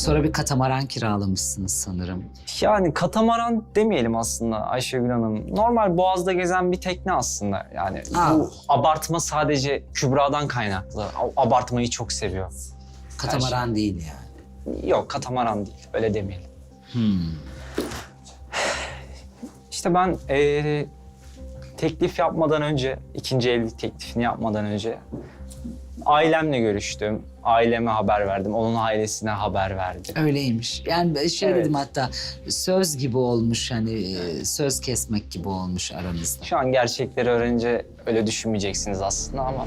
Sonra bir katamaran kiralamışsınız sanırım. Yani katamaran demeyelim aslında Ayşegül Hanım. Normal boğazda gezen bir tekne aslında. Yani Aa. bu abartma sadece Kübra'dan kaynaklı. Abartmayı çok seviyor. Katamaran değil yani. Yok katamaran değil öyle demeyelim. Hmm. İşte ben eee, teklif yapmadan önce, ikinci evlilik teklifini yapmadan önce ailemle görüştüm. Aileme haber verdim, onun ailesine haber verdim. Öyleymiş. Yani şey Evet. dedim hatta söz gibi olmuş hani e, söz kesmek gibi olmuş aranızda. Şu an gerçekleri öğrenince öyle düşünmeyeceksiniz aslında ama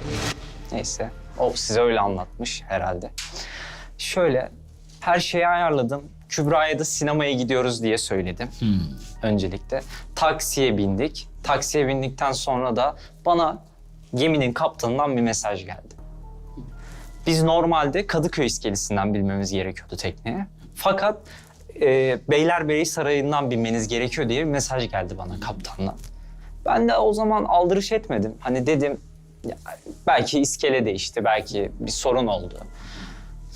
neyse. O size öyle anlatmış herhalde. Şöyle, her şeyi ayarladım. Kübra'ya da sinemaya gidiyoruz diye söyledim Hmm. öncelikle. Taksiye bindik. Taksiye bindikten sonra da bana geminin kaptanından bir mesaj geldi. Biz normalde Kadıköy iskelesinden bilmemiz gerekiyordu tekneye. Fakat e, Beylerbeyi Sarayı'ndan binmeniz gerekiyor diye bir mesaj geldi bana kaptandan. Ben de o zaman aldırış etmedim. Hani dedim ya, belki iskele değişti, belki bir sorun oldu.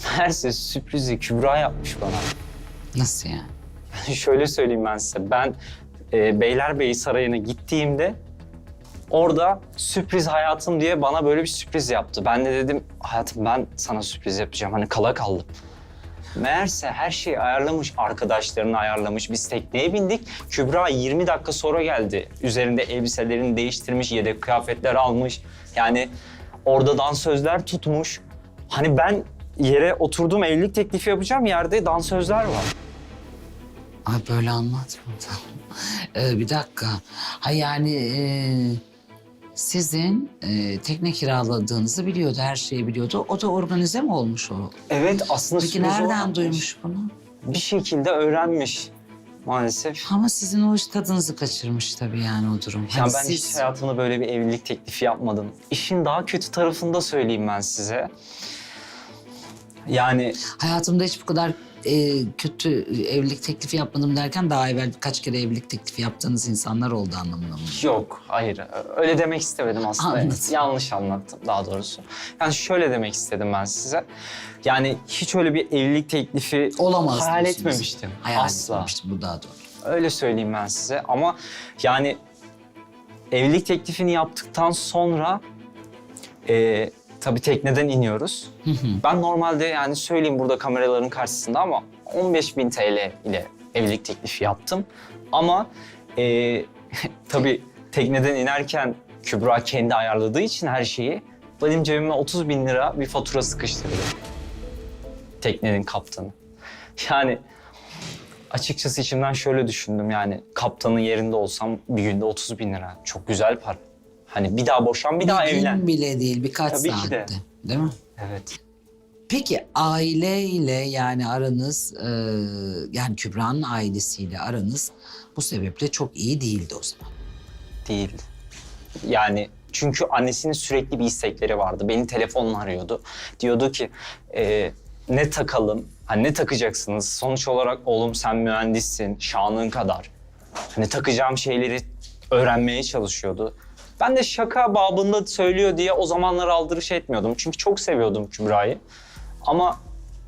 Meğerse sürprizi Kübra yapmış bana. Nasıl yani? Şöyle söyleyeyim ben size. Ben e, Beylerbeyi Sarayı'na gittiğimde orada sürpriz hayatım diye bana böyle bir sürpriz yaptı. Ben de dedim hayatım ben sana sürpriz yapacağım. Hani kala kaldım. Meğerse her şeyi ayarlamış, arkadaşlarını ayarlamış. Biz tekneye bindik. Kübra 20 dakika sonra geldi. Üzerinde elbiselerini değiştirmiş, yedek kıyafetler almış. Yani orada dansözler tutmuş. Hani ben yere oturdum evlilik teklifi yapacağım. Yerde dansözler var. Ay böyle anlatmadım. Ee, bir dakika. Ha yani e, sizin e, tekne kiraladığınızı biliyordu, her şeyi biliyordu. O da organize mi olmuş o? Evet aslında Peki sürpriz nereden duymuş bunu? Bir şekilde öğrenmiş maalesef. Ama sizin o iş tadınızı kaçırmış tabii yani o durum. Ya Hani ben hiç siz- hayatımda böyle bir evlilik teklifi yapmadım. İşin daha kötü tarafını da söyleyeyim ben size. Yani Hayatımda hiç bu kadar e, kötü evlilik teklifi yapmadım derken daha evvel birkaç kere evlilik teklifi yaptığınız insanlar oldu anlamına mı? yok, hayır. Öyle demek istemedim aslında. Anladım. Yanlış anlattım daha doğrusu. Yani şöyle demek istedim ben size. Yani hiç öyle bir evlilik teklifi Olamaz hayal diyorsunuz. etmemiştim. Hayal Asla. etmemiştim bu daha doğru. Öyle söyleyeyim ben size ama yani evlilik teklifini yaptıktan sonra e, tabii tekneden iniyoruz. Ben normalde yani söyleyeyim burada kameraların karşısında ama 15.000 TL ile evlilik teklifi yaptım. Ama e, tabii tekneden inerken Kübra kendi ayarladığı için her şeyi benim cebime 30 bin lira bir fatura sıkıştırdı. Teknenin kaptanı. Yani açıkçası içimden şöyle düşündüm yani kaptanın yerinde olsam bir günde 30 bin lira. Çok güzel para. Hani bir daha boşan bir, daha gün evlen. bile değil birkaç Tabii ki saatte. de. Değil mi? Evet. Peki aileyle yani aranız e, yani Kübra'nın ailesiyle aranız bu sebeple çok iyi değildi o zaman. Değil. Yani çünkü annesinin sürekli bir istekleri vardı. Beni telefonla arıyordu. Diyordu ki e, ne takalım? Hani ne takacaksınız? Sonuç olarak oğlum sen mühendissin, şanın kadar. Hani takacağım şeyleri öğrenmeye çalışıyordu. Ben de şaka babında söylüyor diye o zamanlar aldırış etmiyordum. Çünkü çok seviyordum Kübra'yı. Ama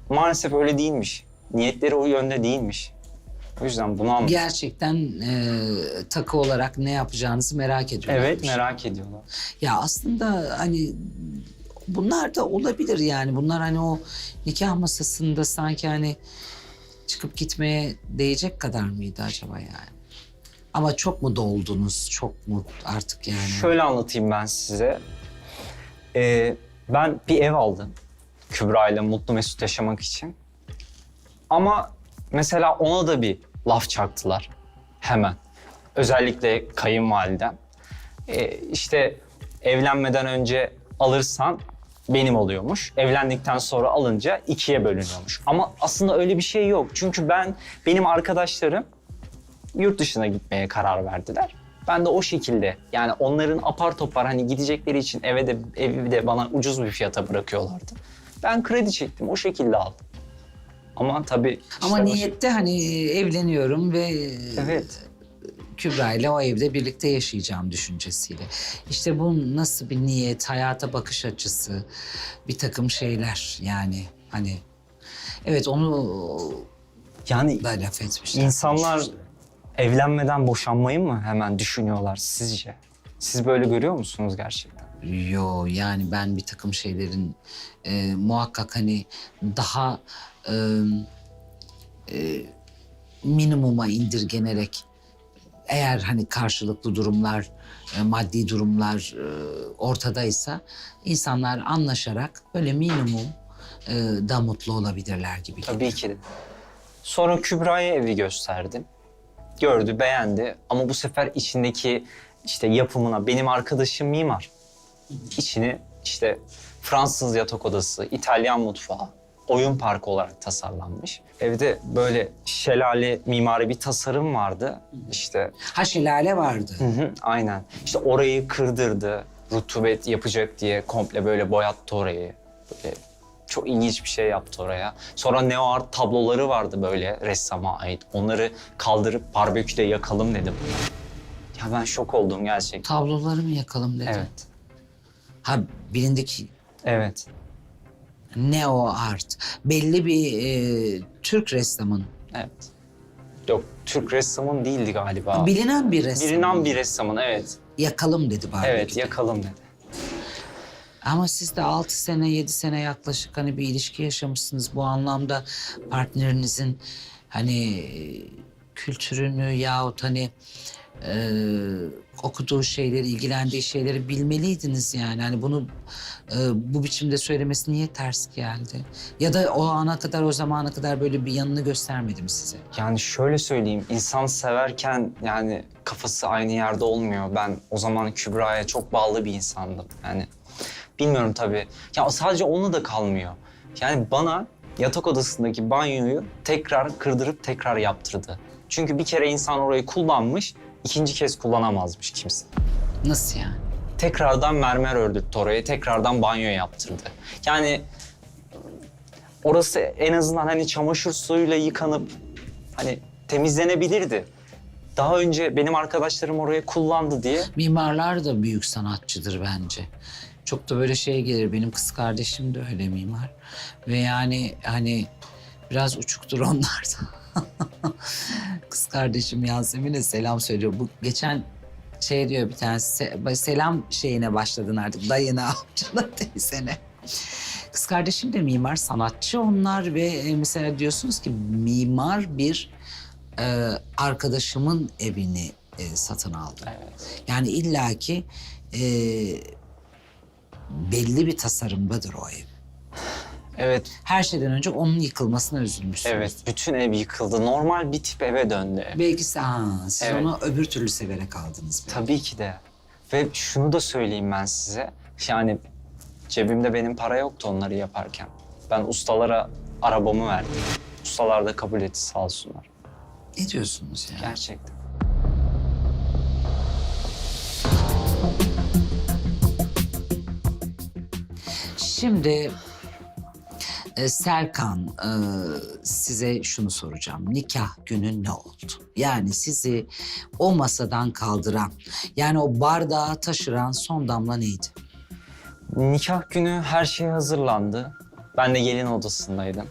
maalesef öyle değilmiş. Niyetleri o yönde değilmiş. O yüzden bunu anladım. Gerçekten e, takı olarak ne yapacağınızı merak ediyorlar. Evet merak ediyorlar. Ya aslında hani bunlar da olabilir yani. Bunlar hani o nikah masasında sanki hani çıkıp gitmeye değecek kadar mıydı acaba yani? Ama çok mu doldunuz? Çok mu artık yani? Şöyle anlatayım ben size. Ee, ben bir ev aldım Kübra ile mutlu mesut yaşamak için. Ama mesela ona da bir laf çaktılar hemen. Özellikle kayınvalidem. Ee, işte evlenmeden önce alırsan benim oluyormuş. Evlendikten sonra alınca ikiye bölünüyormuş. Ama aslında öyle bir şey yok. Çünkü ben, benim arkadaşlarım yurt dışına gitmeye karar verdiler. Ben de o şekilde yani onların apar topar hani gidecekleri için eve de evi de bana ucuz bir fiyata bırakıyorlardı. Ben kredi çektim o şekilde aldım. Ama tabii Ama işte şey- niyette hani evleniyorum ve Evet. Kübra ile o evde birlikte yaşayacağım düşüncesiyle. İşte bu nasıl bir niyet, hayata bakış açısı, bir takım şeyler yani hani Evet onu Yani da laf etmişler. insanlar evlenmeden boşanmayı mı hemen düşünüyorlar sizce? Siz böyle görüyor musunuz gerçekten? Yo yani ben bir takım şeylerin e, muhakkak hani daha e, e, minimuma indirgenerek eğer hani karşılıklı durumlar, e, maddi durumlar e, ortadaysa insanlar anlaşarak böyle minimum e, da mutlu olabilirler gibi. Tabii ki de. Sonra Kübra'ya evi gösterdim. Gördü, beğendi ama bu sefer içindeki işte yapımına benim arkadaşım mimar. İçini işte Fransız yatak odası, İtalyan mutfağı, oyun parkı olarak tasarlanmış. Evde böyle şelale mimari bir tasarım vardı. İşte Ha şelale vardı. Hı hı, aynen. İşte orayı kırdırdı. Rutubet yapacak diye komple böyle boyattı orayı. Böyle çok ilginç bir şey yaptı oraya. Sonra neo art tabloları vardı böyle ressama ait. Onları kaldırıp barbeküde yakalım dedi buna. Ya ben şok oldum gerçekten. Tabloları mı yakalım dedi. Evet. Ha birindeki Evet. neo art. Belli bir e, Türk ressamın. Evet. Yok Türk ressamın değildi galiba. Bilinen bir ressam. Bilinen bir ressamın evet. Yakalım dedi bari. Evet yakalım dedi. Ama siz de 6 sene, 7 sene yaklaşık hani bir ilişki yaşamışsınız. Bu anlamda partnerinizin hani kültürünü yahut hani e, okuduğu şeyleri, ilgilendiği şeyleri bilmeliydiniz yani. Hani bunu e, bu biçimde söylemesi niye ters geldi? Ya da o ana kadar, o zamana kadar böyle bir yanını göstermedi mi size? Yani şöyle söyleyeyim, insan severken yani kafası aynı yerde olmuyor. Ben o zaman Kübra'ya çok bağlı bir insandım. Yani bilmiyorum tabii. Ya sadece onunla da kalmıyor. Yani bana yatak odasındaki banyoyu tekrar kırdırıp tekrar yaptırdı. Çünkü bir kere insan orayı kullanmış, ikinci kez kullanamazmış kimse. Nasıl yani? Tekrardan mermer ördürttü orayı, tekrardan banyo yaptırdı. Yani orası en azından hani çamaşır suyuyla yıkanıp hani temizlenebilirdi. Daha önce benim arkadaşlarım orayı kullandı diye Mimarlar da büyük sanatçıdır bence. Çok da böyle şey gelir. Benim kız kardeşim de öyle mimar. Ve yani hani biraz uçuktur onlar da. kız kardeşim Yasemin'e selam söylüyor. Bu geçen şey diyor bir tanesi se- selam şeyine başladın artık dayına, amcana, teyzene. Kız kardeşim de mimar, sanatçı onlar ve e, mesela diyorsunuz ki mimar bir e, arkadaşımın evini e, satın aldı. Evet. Yani illaki e, belli bir tasarımdadır o ev. Evet, Her şeyden önce onun yıkılmasına üzülmüşsünüz. evet. Bütün ev yıkıldı. Normal bir tip eve döndü ev. Belki siz, ha, siz Evet. onu öbür türlü severek aldınız. belki. Tabii ki de. Ve şunu da söyleyeyim ben size. Yani cebimde benim para yoktu onları yaparken. Ben ustalara arabamı verdim. Ustalar da kabul etti sağ olsunlar. Ne diyorsunuz ya? Gerçekten. Şimdi e, Serkan e, size şunu soracağım. Nikah günü ne oldu? Yani sizi o masadan kaldıran, yani o bardağı taşıran son damla neydi? Nikah günü her şey hazırlandı. Ben de gelin odasındaydım.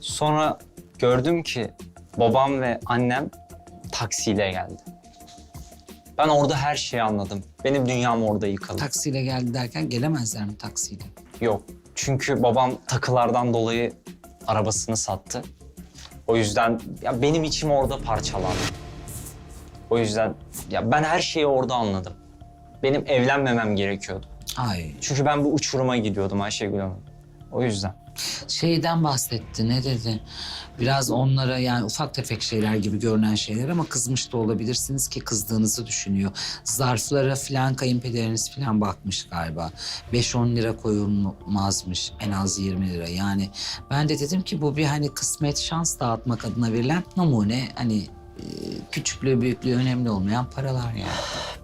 Sonra gördüm ki babam ve annem taksiyle geldi. Ben orada her şeyi anladım. Benim dünyam orada yıkıldı. Taksiyle geldi derken gelemezler mi taksiyle? Yok. Çünkü babam takılardan dolayı arabasını sattı. O yüzden ya benim içim orada parçalandı. O yüzden ya ben her şeyi orada anladım. Benim evlenmemem gerekiyordu. Ay Çünkü ben bu uçuruma gidiyordum Ayşegül Hanım. O yüzden. Şeyden bahsetti ne dedi? Biraz onlara yani ufak tefek şeyler gibi görünen şeyler ama kızmış da olabilirsiniz ki kızdığınızı düşünüyor. Zarflara filan kayınpederiniz filan bakmış galiba. 5-10 lira koyulmazmış en az 20 lira. Yani ben de dedim ki bu bir hani kısmet şans dağıtmak adına verilen numune hani e, küçüklüğü büyüklüğü önemli olmayan paralar yani.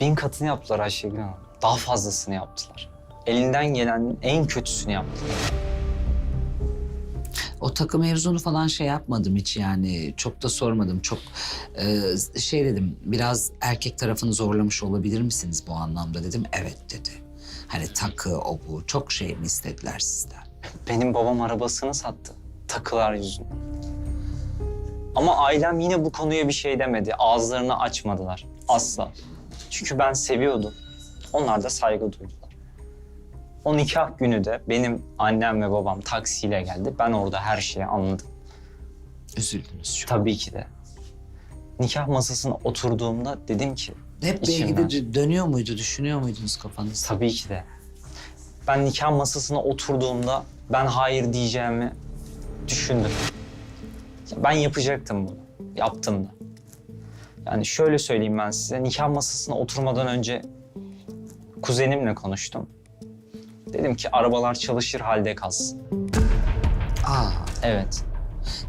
Bin katını yaptılar Ayşegül Hanım. Daha fazlasını yaptılar. Elinden gelenin en kötüsünü yaptılar. O takı mevzunu falan şey yapmadım hiç yani çok da sormadım. Çok e, şey dedim biraz erkek tarafını zorlamış olabilir misiniz bu anlamda dedim. Evet dedi. Hani takı o bu çok şey mi istediler sizden? Benim babam arabasını sattı. takılar yüzünden. Ama ailem yine bu konuya bir şey demedi. Ağızlarını açmadılar. Asla. Çünkü ben seviyordum. Onlar da saygı duydular. O nikah günü de benim annem ve babam taksiyle geldi. Ben orada her şeyi anladım. Üzüldünüz çok. Tabii ki de. Nikah masasına oturduğumda dedim ki Hep İçimden. belki de dönüyor muydu, düşünüyor muydunuz kafanızda? tabii ki de. Ben nikah masasına oturduğumda ben hayır diyeceğimi düşündüm. Ben yapacaktım bunu. Yaptım da. Yani şöyle söyleyeyim ben size. Nikah masasına oturmadan önce kuzenimle konuştum. Dedim ki arabalar çalışır halde kalsın. Aa, Evet,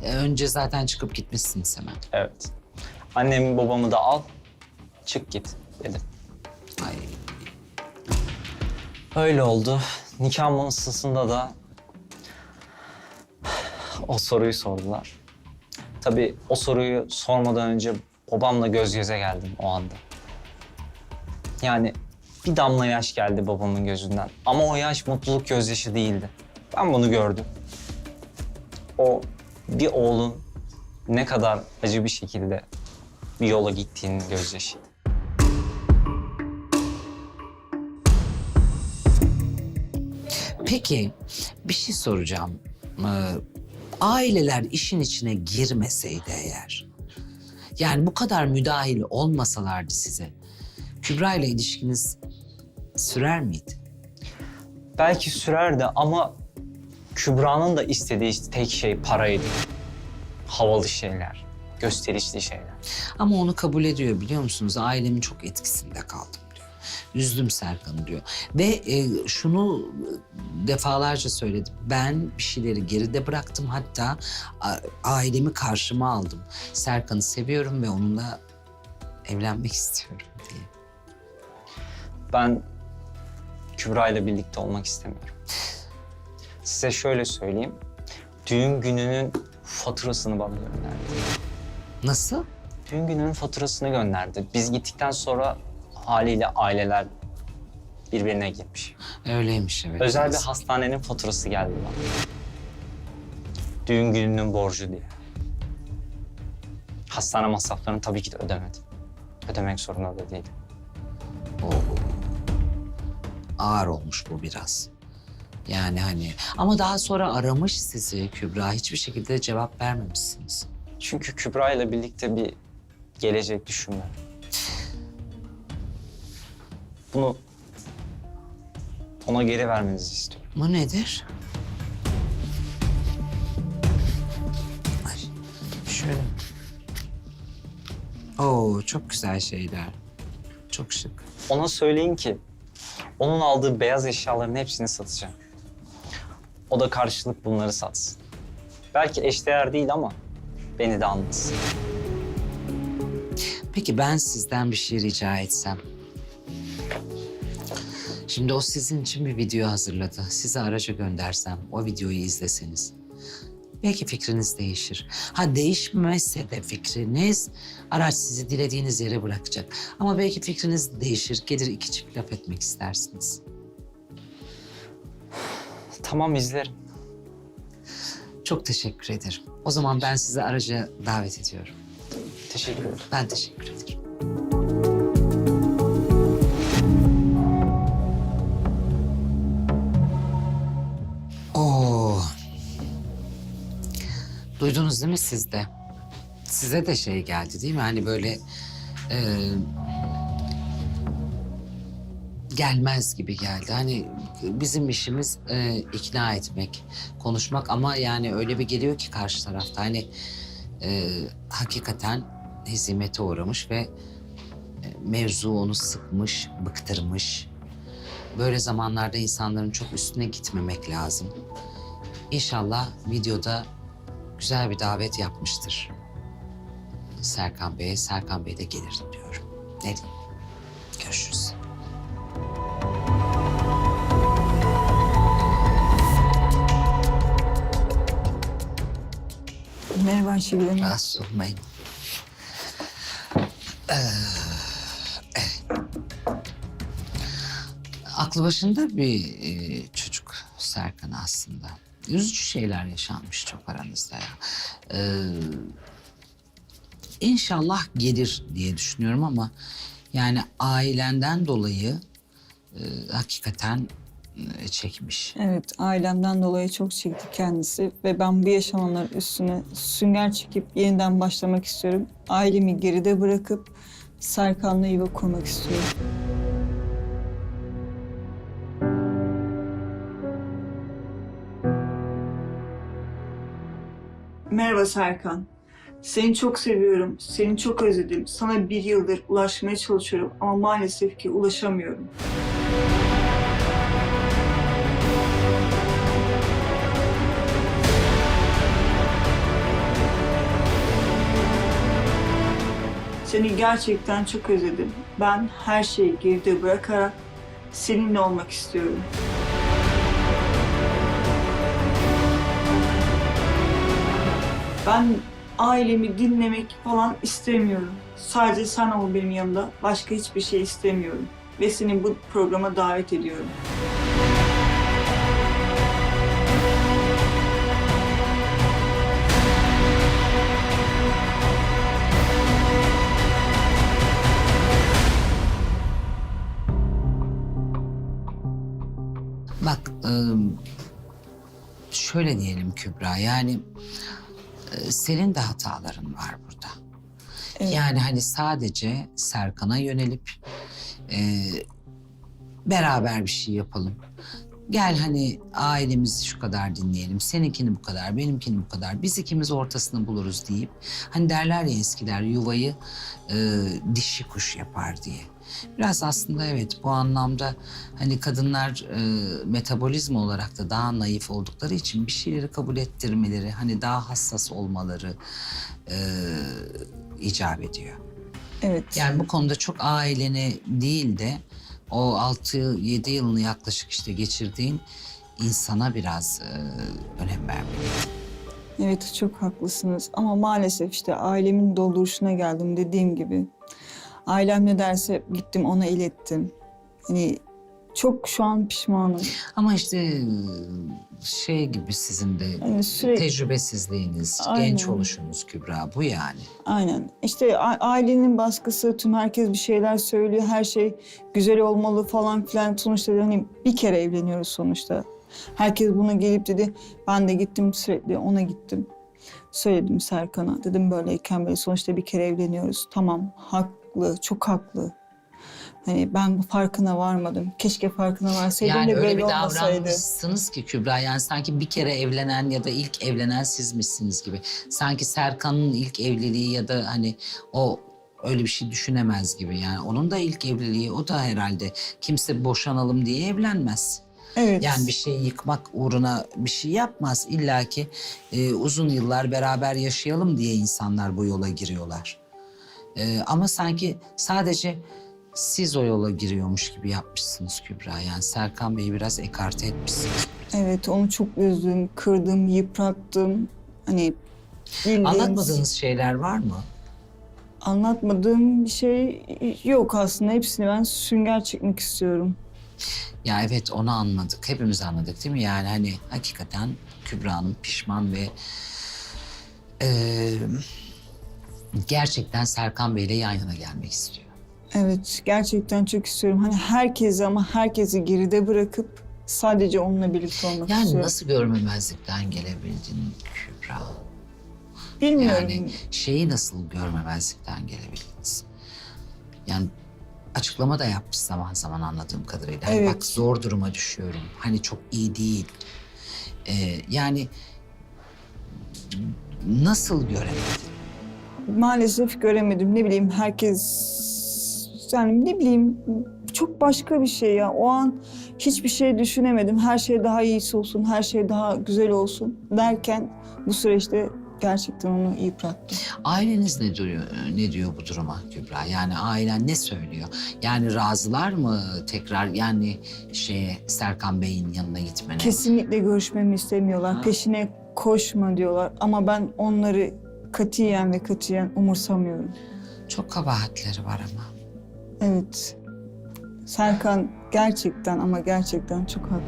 e, önce zaten çıkıp gitmişsiniz hemen. evet. Annemi babamı da al, çık git dedim. Ay, Öyle oldu. Nikah masasında da o soruyu sordular. Tabii o soruyu sormadan önce babamla göz göze geldim o anda. Yani bir damla yaş geldi babamın gözünden. Ama o yaş mutluluk gözyaşı değildi. Ben bunu gördüm. O bir oğlun ne kadar acı bir şekilde bir yola gittiğinin gözyaşıydı. Peki bir şey soracağım. Ee, aileler işin içine girmeseydi eğer, yani bu kadar müdahil olmasalardı size, Kübra ile ilişkiniz sürer miydi? Belki sürerdi ama Kübra'nın da istediği tek şey paraydı. Havalı şeyler, gösterişli şeyler. Ama onu kabul ediyor biliyor musunuz? Ailemin çok etkisinde kaldım diyor. Üzdüm Serkan'ı diyor. Ve e, şunu defalarca söyledim. Ben bir şeyleri geride bıraktım. Hatta a- ailemi karşıma aldım. Serkan'ı seviyorum ve onunla evlenmek istiyorum diye. Ben Kübra ile birlikte olmak istemiyorum. Size şöyle söyleyeyim. Düğün gününün faturasını bana gönderdi. Nasıl? Düğün gününün faturasını gönderdi. Biz gittikten sonra haliyle aileler birbirine girmiş. Öyleymiş evet. Özel bir hastanenin faturası geldi bana. Düğün gününün borcu diye. Hastane masraflarını tabii ki de ödemedim. Ödemek zorunda da değilim. Ağır olmuş bu biraz. Yani hani ama daha sonra aramış sizi Kübra. Hiçbir şekilde cevap vermemişsiniz. Çünkü Kübra ile birlikte bir gelecek düşünme. Bunu ona geri vermenizi istiyorum. Bu nedir? Ay, şöyle. Oo, çok güzel şeyler. Çok şık. Ona söyleyin ki onun aldığı beyaz eşyaların hepsini satacağım. O da karşılık bunları satsın. Belki eşdeğer değil ama beni de anlasın. Peki ben sizden bir şey rica etsem. Şimdi o sizin için bir video hazırladı. Size araca göndersem, o videoyu izleseniz. Belki fikriniz değişir. Ha değişmezse de fikriniz, araç sizi dilediğiniz yere bırakacak. Ama belki fikriniz değişir, gelir iki çift laf etmek istersiniz. Tamam izlerim. Çok teşekkür ederim. O zaman ben sizi araca davet ediyorum. Teşekkür ederim. Ben teşekkür ederim. Duydunuz değil mi siz de? Size de şey geldi değil mi? Hani böyle e, gelmez gibi geldi. Hani bizim işimiz e, ikna etmek, konuşmak ama yani öyle bir geliyor ki karşı tarafta hani e, hakikaten hizmete uğramış ve e, mevzu onu sıkmış, bıktırmış. Böyle zamanlarda insanların çok üstüne gitmemek lazım. İnşallah videoda güzel bir davet yapmıştır. Serkan Bey'e, Serkan Bey de gelir diyorum. Ne diyeyim? Görüşürüz. Merhaba Ayşegül Hanım. Rahatsız olmayın. Ee, evet. Aklı başında bir e, çocuk Serkan aslında. Üzücü şeyler yaşanmış çok aranızda ya. Ee, inşallah gelir diye düşünüyorum ama yani ailenden dolayı e, hakikaten e, çekmiş. Evet, ailemden dolayı çok çekti kendisi ve ben bu yaşananların üstüne sünger çekip yeniden başlamak istiyorum. Ailemi geride bırakıp Serkan'la yuva kurmak istiyorum. Merhaba Serkan. Seni çok seviyorum, seni çok özledim. Sana bir yıldır ulaşmaya çalışıyorum ama maalesef ki ulaşamıyorum. Seni gerçekten çok özledim. Ben her şeyi geride bırakarak seninle olmak istiyorum. Ben ailemi dinlemek falan istemiyorum. Sadece sen ol benim yanımda. Başka hiçbir şey istemiyorum. Ve seni bu programa davet ediyorum. Bak e, şöyle diyelim Kübra yani senin de hataların var burada. Evet. Yani hani sadece Serkan'a yönelip e, beraber bir şey yapalım. Gel hani ailemizi şu kadar dinleyelim. Seninkini bu kadar, benimkini bu kadar. Biz ikimiz ortasını buluruz deyip. Hani derler ya eskiler yuvayı e, dişi kuş yapar diye. Biraz aslında evet bu anlamda hani kadınlar e, metabolizma olarak da daha naif oldukları için bir şeyleri kabul ettirmeleri, hani daha hassas olmaları e, icap ediyor. Evet. Yani bu konuda çok aileni değil de o 6-7 yılını yaklaşık işte geçirdiğin insana biraz e, önem vermelisin. Evet çok haklısınız ama maalesef işte ailemin dolduruşuna geldim dediğim gibi. Ailem ne derse gittim ona ilettim. Hani çok şu an pişmanım. Ama işte şey gibi sizin de Hani sürekli tecrübesizliğiniz, Aynen. genç oluşunuz Kübra bu yani. aynen işte ailenin baskısı tüm herkes bir şeyler söylüyor her şey güzel olmalı falan filan sonuçta hani bir kere evleniyoruz sonuçta. Herkes buna gelip dedi ben de gittim sürekli ona gittim. Söyledim Serkan'a dedim böyleyken böyle sonuçta bir kere evleniyoruz. Tamam haklı çok haklı. Hani ben bu farkına varmadım. Keşke farkına varsaydım Yani öyle böyle bir olmasaydı. davranmışsınız ki Kübra yani sanki bir kere evlenen ya da ilk evlenen sizmişsiniz gibi. Sanki Serkan'ın ilk evliliği ya da hani o öyle bir şey düşünemez gibi. Yani onun da ilk evliliği o da herhalde kimse boşanalım diye evlenmez. Evet. Yani bir şey yıkmak uğruna bir şey yapmaz. İlla ki e, uzun yıllar beraber yaşayalım diye insanlar bu yola giriyorlar. E, ama sanki sadece siz o yola giriyormuş gibi yapmışsınız Kübra. Yani Serkan Bey'i biraz ekarte etmişsiniz. Evet onu çok üzdüm, kırdım, yıprattım. Hani bildiğiniz- Anlatmadığınız şeyler var mı? Anlatmadığım bir şey yok aslında. Hepsini ben sünger çekmek istiyorum. Ya evet onu anladık. Hepimiz anladık değil mi? Yani hani hakikaten Kübra Hanım pişman ve eee, gerçekten Serkan Bey'le yan yana gelmek istiyor. Evet gerçekten çok istiyorum. Hani herkesi ama herkesi geride bırakıp sadece onunla birlikte olmak Yani istiyorum. nasıl görmemezlikten gelebildin Kübra? Bilmiyorum. Yani şeyi nasıl görmemezlikten gelebildiniz? Yani açıklama da yapmış zaman zaman anladığım kadarıyla. Hani Evet. bak zor duruma düşüyorum. Hani çok iyi değil. Ee, yani nasıl göremedin? Maalesef göremedim. Ne bileyim herkes yani ne bileyim çok başka bir şey ya. O an hiçbir şey düşünemedim. Her şey daha iyisi olsun, her şey daha güzel olsun derken bu süreçte gerçekten onu yıprattım. Aileniz ne diyor, ne diyor bu duruma Kübra? Yani ailen ne söylüyor? Yani razılar mı tekrar yani şeye Serkan Bey'in yanına gitmene? Kesinlikle görüşmemi istemiyorlar. Ha. Peşine koşma diyorlar. Ama ben onları katiyen ve katiyen umursamıyorum. Çok kabahatleri var ama. Evet. Serkan gerçekten ama gerçekten çok haklı.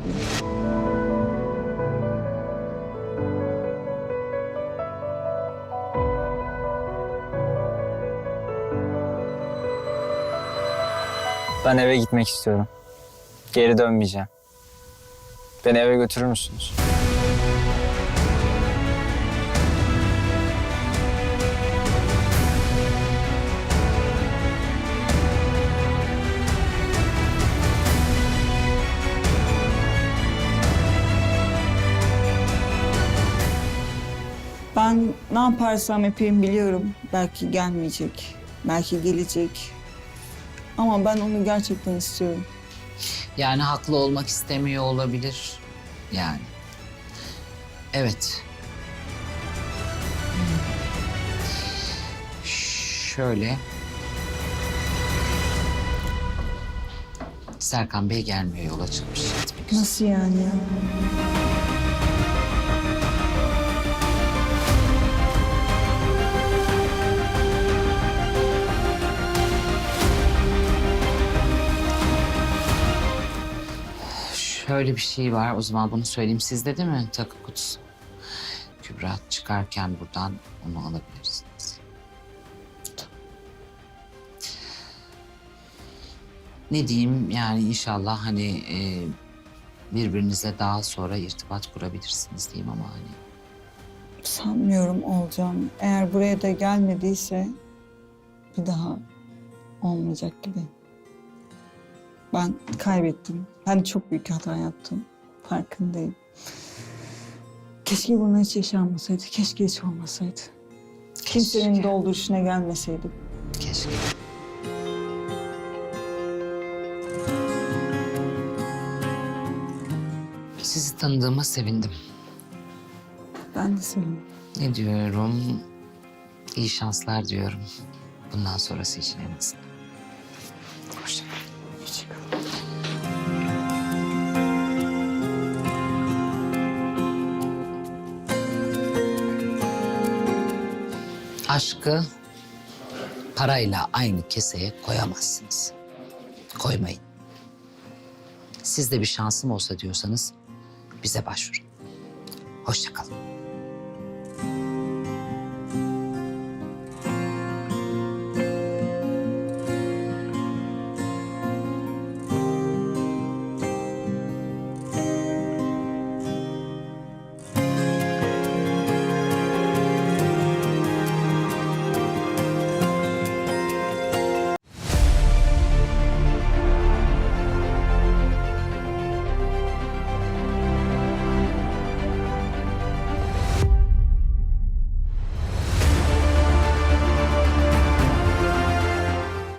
Ben eve gitmek istiyorum. Geri dönmeyeceğim. Beni eve götürür müsünüz? Ben ne yaparsam yapayım biliyorum. Belki gelmeyecek, belki gelecek. Ama ben onu gerçekten istiyorum. Yani haklı olmak istemiyor olabilir. Yani. Evet. Şöyle. Serkan Bey gelmiyor yola çıkmış. Nasıl yani Şöyle bir şey var. O zaman bunu söyleyeyim. Sizde değil mi takı kutusu? Kübra çıkarken buradan onu alabilirsiniz. Ne diyeyim yani inşallah hani e, birbirinizle daha sonra irtibat kurabilirsiniz diyeyim ama hani Sanmıyorum olacağım. Eğer buraya da gelmediyse bir daha olmayacak gibi. Ben kaybettim. Ben çok büyük hata yaptım. Farkındayım. Keşke bunlar hiç yaşanmasaydı. Keşke hiç olmasaydı. Kimsenin dolduruşuna gelmeseydim. keşke. Sizi tanıdığıma sevindim. Ben de sevindim. Ne diyorum? İyi şanslar diyorum. Bundan sonrası için en azından. aşkı parayla aynı keseye koyamazsınız. Koymayın. Siz de bir şansım olsa diyorsanız bize başvurun. Hoşçakalın.